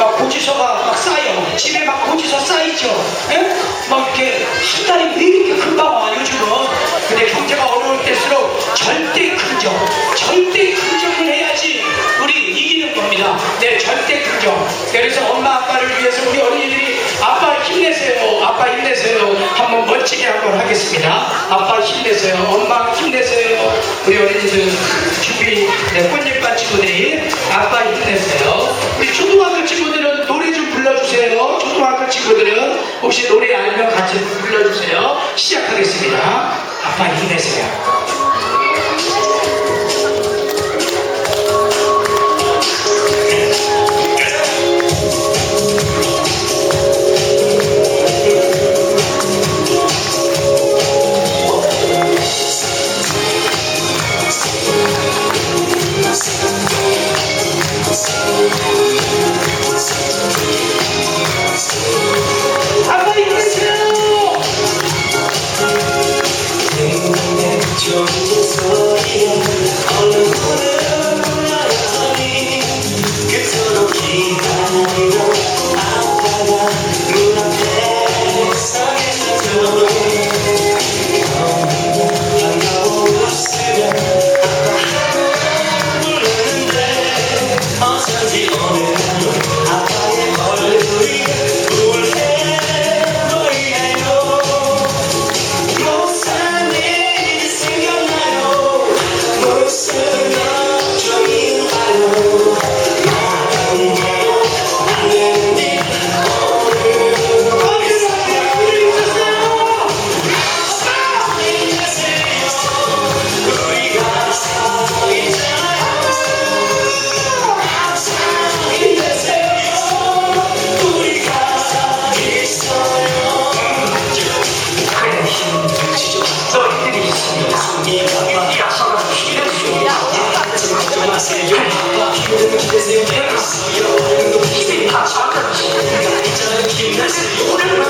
막 고지서가 막 쌓여. 집에 막 고지서 쌓이죠. 예? 막 이렇게 한 달이 왜 이렇게 금방 와, 요즘은. 근데 경제가 어려울 때일수록 절대 긍정, 절대 긍정을 해야지 우리 이기는 겁니다. 네, 절대 긍정. 그래서 엄마 아빠를 위해서 우리 어린이들이 아빠 힘내세요. 아빠 힘내세요. 한번 멋지게 한번 하겠습니다. 아빠 힘내세요. 엄마 힘내세요. 우리 어린이들 준비 네, 꽃잎밭 친구들이 아빠 힘내세요. 우리 초등학교 친구들은 노래 좀 불러주세요. 초등학교 친구들은 혹시 노래 알면 같이 불러주세요. 시작하겠습니다. 아빠 힘내세요. 어 힘내세요 오늘부터